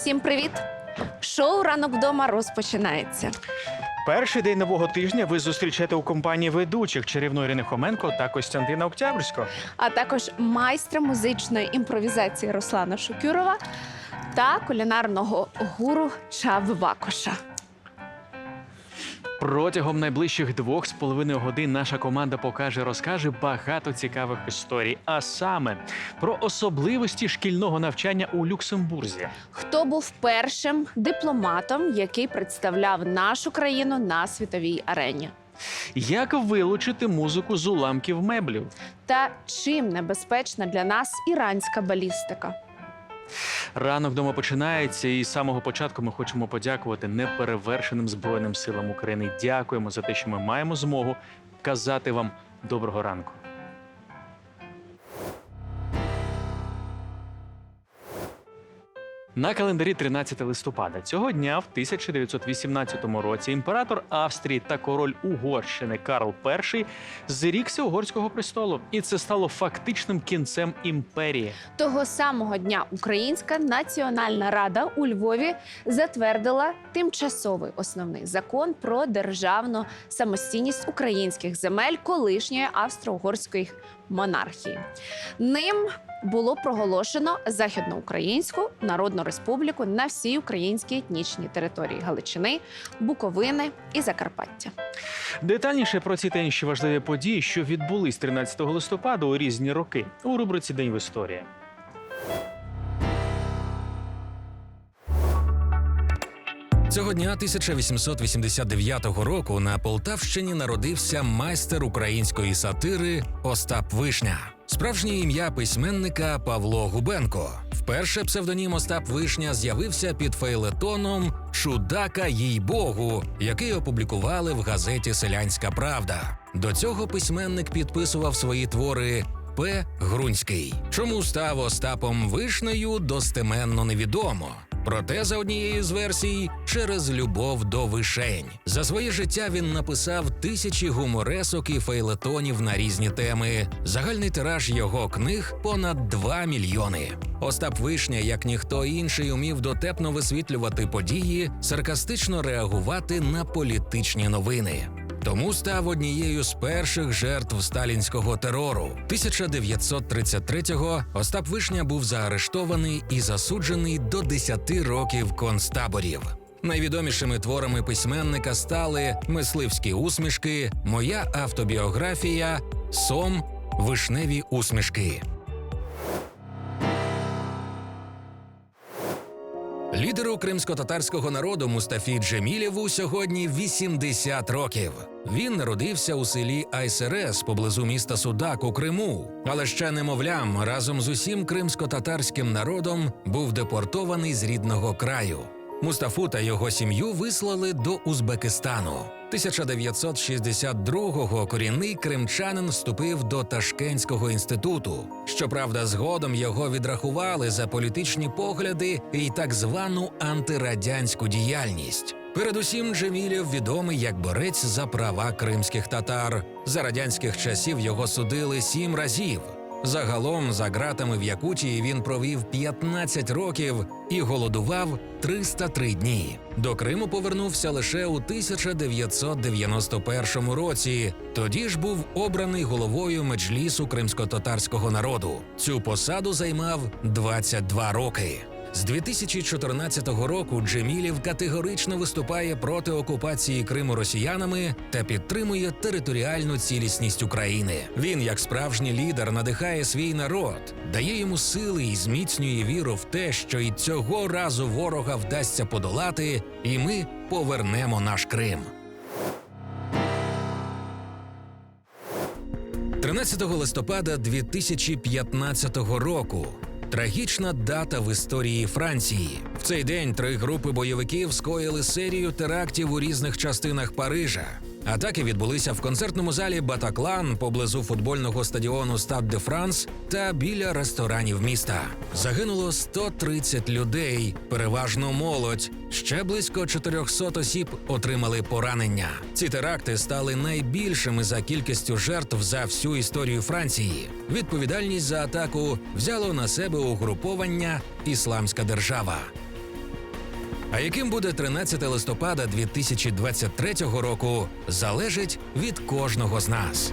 Всім привіт! Шоу ранок вдома розпочинається. Перший день нового тижня ви зустрічаєте у компанії ведучих чарівної Ірини Хоменко та Костянтина Октябрського, А також майстра музичної імпровізації Руслана Шукюрова та кулінарного гуру Чави Вакоша. Протягом найближчих двох з половиною годин наша команда покаже, розкаже багато цікавих історій, а саме про особливості шкільного навчання у Люксембурзі. Хто був першим дипломатом, який представляв нашу країну на світовій арені? Як вилучити музику з уламків меблів? Та чим небезпечна для нас іранська балістика? Ранок вдома починається, і з самого початку ми хочемо подякувати неперевершеним збройним силам України. Дякуємо за те, що ми маємо змогу казати вам доброго ранку. На календарі 13 листопада цього дня, в 1918 році, імператор Австрії та король Угорщини Карл І зрікся угорського престолу, і це стало фактичним кінцем імперії. Того самого дня Українська національна рада у Львові затвердила тимчасовий основний закон про державну самостійність українських земель колишньої австро-угорської монархії. Ним було проголошено Західноукраїнську Народну Республіку на всій українській етнічній території Галичини, Буковини і Закарпаття. Детальніше про ці та інші важливі події, що відбулись 13 листопада у різні роки, у рубриці День в історії. Цього дня 1889 року на Полтавщині народився майстер української сатири Остап Вишня. Справжнє ім'я письменника Павло Губенко. Вперше псевдонім Остап Вишня з'явився під фейлетоном Чудака їй Богу, який опублікували в газеті Селянська Правда. До цього письменник підписував свої твори П. Грунський. Чому став Остапом Вишнею, достеменно невідомо. Проте, за однією з версій, через любов до вишень. За своє життя він написав тисячі гуморесок і фейлетонів на різні теми. Загальний тираж його книг понад 2 мільйони. Остап Вишня, як ніхто інший, умів дотепно висвітлювати події, саркастично реагувати на політичні новини. Тому став однією з перших жертв сталінського терору. 1933-го Остап Вишня був заарештований і засуджений до 10 років концтаборів. Найвідомішими творами письменника стали мисливські усмішки, моя автобіографія, сом, вишневі усмішки. Лідеру кримсько-татарського народу Мустафі Джемілєву сьогодні 80 років. Він народився у селі Айсерес поблизу міста Судак у Криму, але ще немовлям разом з усім кримсько-татарським народом був депортований з рідного краю. Мустафу та його сім'ю вислали до Узбекистану. 1962-го корінний кримчанин вступив до Ташкентського інституту. Щоправда, згодом його відрахували за політичні погляди і так звану антирадянську діяльність. Передусім, Джемілєв відомий як борець за права кримських татар. За радянських часів його судили сім разів. Загалом за ґратами в Якутії він провів 15 років і голодував 303 дні. До Криму повернувся лише у 1991 році. Тоді ж був обраний головою меджлісу кримсько-татарського народу. Цю посаду займав 22 роки. З 2014 року Джемілів категорично виступає проти окупації Криму росіянами та підтримує територіальну цілісність України. Він, як справжній лідер, надихає свій народ, дає йому сили і зміцнює віру в те, що і цього разу ворога вдасться подолати, і ми повернемо наш Крим. 13 листопада 2015 року. Трагічна дата в історії Франції. В цей день три групи бойовиків скоїли серію терактів у різних частинах Парижа. Атаки відбулися в концертному залі Батаклан поблизу футбольного стадіону Стад де Франс та біля ресторанів міста. Загинуло 130 людей, переважно молодь. Ще близько 400 осіб отримали поранення. Ці теракти стали найбільшими за кількістю жертв за всю історію Франції. Відповідальність за атаку взяло на себе угруповання Ісламська держава. А яким буде 13 листопада 2023 року, залежить від кожного з нас.